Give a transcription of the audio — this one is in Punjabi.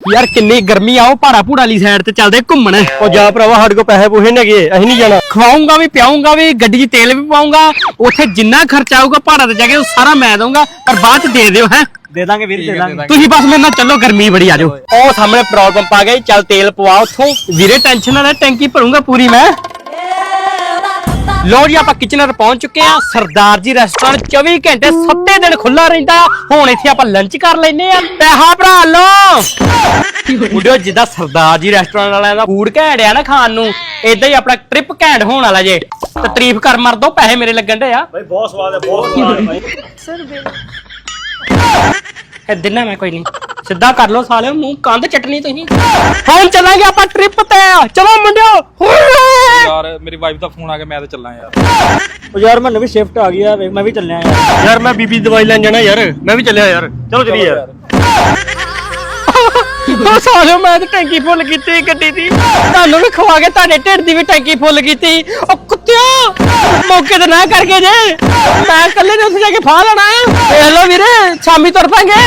ਯਾਰ ਕਿੰਨੀ ਗਰਮੀ ਆ ਉਹ ਭਾੜਾ ਭੂੜਾ ਵਾਲੀ ਸਾਈਡ ਤੇ ਚੱਲਦੇ ਘੁੰਮਣ। ਉਹ ਜਾ ਭਰਾਵਾ ਸਾਡੇ ਕੋਲ ਪੈਸੇ ਪੂਹੇ ਨਹੀਂ ਹੈਗੇ ਅਸੀਂ ਨਹੀਂ ਜਾਣਾ। ਖਵਾਉਂਗਾ ਵੀ ਪਿਆਉਂਗਾ ਵੀ ਗੱਡੀ 'ਚ ਤੇਲ ਵੀ ਪਾਉਂਗਾ ਉੱਥੇ ਜਿੰਨਾ ਖਰਚਾ ਆਊਗਾ ਭਾੜਾ ਤੇ ਜਾ ਕੇ ਉਹ ਸਾਰਾ ਮੈਂ ਦਊਂਗਾ ਪਰ ਬਾਅਦ 'ਚ ਦੇ ਦਿਓ ਹੈ? ਦੇ ਦਾਂਗੇ ਵੀਰ ਦੇ ਦਾਂਗੇ। ਤੁਸੀਂ ਬਸ ਮੇਰੇ ਨਾਲ ਚੱਲੋ ਗਰਮੀ ਬੜੀ ਆ ਜਾਓ। ਉਹ ਸਾਹਮਣੇ ਪੈਟਰੋਲ ਪੰਪ ਆ ਗਿਆ ਜੀ, ਚੱਲ ਤੇਲ ਪਵਾ ਉੱਥੋਂ। ਵੀਰੇ ਟੈਨਸ਼ਨ ਨਾ ਲੈ ਟੈਂਕੀ ਭਰੂੰਗਾ ਪੂਰੀ ਮੈਂ। ਲੋ ਜੀ ਆਪਾਂ ਕਿਚਨਰ ਪਹੁੰਚ ਚੁੱਕੇ ਆ ਸਰਦਾਰ ਜੀ ਰੈਸਟੋਰੈਂਟ 24 ਘੰਟੇ 7 ਦਿਨ ਖੁੱਲਾ ਰਹਿੰਦਾ ਆ। ਹੁਣ ਇੱਥੇ ਆਪਾਂ ਲੰਚ ਕਰ ਲੈਨੇ ਆ ਪੈਸਾ ਭਰਾ ਲੋ ਮੁੰਡਿਓ ਜਿੱਦਾਂ ਸਰਦਾਰ ਜੀ ਰੈਸਟੋਰੈਂਟ ਵਾਲਿਆਂ ਦਾ ਫੂਡ ਘੈਂਟ ਆ ਨਾ ਖਾਣ ਨੂੰ ਇਦਾਂ ਹੀ ਆਪਣਾ ਟ੍ਰਿਪ ਘੈਂਟ ਹੋਣ ਵਾਲਾ ਜੇ। ਤੇ ਤਾਰੀਫ ਕਰ ਮਰ ਦੋ ਪੈਸੇ ਮੇਰੇ ਲੱਗਣ ਦੇ ਆ। ਭਾਈ ਬਹੁਤ ਸਵਾਦ ਹੈ ਬਹੁਤ ਸਵਾਦ ਹੈ ਭਾਈ ਇਹ ਦਿਨਾ ਮੈਂ ਕੋਈ ਨਹੀਂ। ਸਿੱਧਾ ਕਰ ਲੋ ਸਾਲਿਓ ਮੂੰਹ ਕੰਧ ਚਟਣੀ ਤੁਸੀਂ। ਹੁਣ ਚੱਲਾਂਗੇ ਆਪਾਂ ਟ੍ਰਿਪ ਤੇ। ਚਲੋ ਮੁੰਡਿਓ ਵਾਈਫ ਦਾ ਫੋਨ ਆ ਗਿਆ ਮੈਂ ਤਾਂ ਚੱਲਾਂ ਯਾਰ। ਉਹ ਯਾਰ ਮੈਂ ਨਵੀਂ ਸ਼ਿਫਟ ਆ ਗਈ ਆ ਵੇਖ ਮੈਂ ਵੀ ਚੱਲਿਆ ਯਾਰ। ਯਾਰ ਮੈਂ ਬੀਬੀ ਦੀ ਦਵਾਈ ਲੈਣ ਜਾਣਾ ਯਾਰ ਮੈਂ ਵੀ ਚੱਲਿਆ ਯਾਰ। ਚਲੋ ਚਲੀ ਯਾਰ। ਉਹ ਸਾਲਿਓ ਮੈਂ ਤਾਂ ਟੈਂਕੀ ਫੁੱਲ ਕੀਤੀ ਗੱਡੀ ਦੀ। ਤੁਹਾਨੂੰ ਵੀ ਖਵਾ ਕੇ ਤੁਹਾਡੇ ਢਿੱਡ ਦੀ ਵੀ ਟੈਂਕੀ ਫੁੱਲ ਕੀਤੀ ਉਹ ਕੁੱਤਿਓ ਮੌਕੇ ਤੇ ਨਾ ਕਰਕੇ ਜੇ। ਮੈਂ ਇਕੱਲੇ ਨੇ ਉੱਥੇ ਜਾ ਕੇ ਫਾਹ ਲੈਣਾ ਆ। ਦੇਖ ਲਓ ਵੀਰੇ ਸ਼ਾਮੀ ਤੁਰ ਪਾਂਗੇ।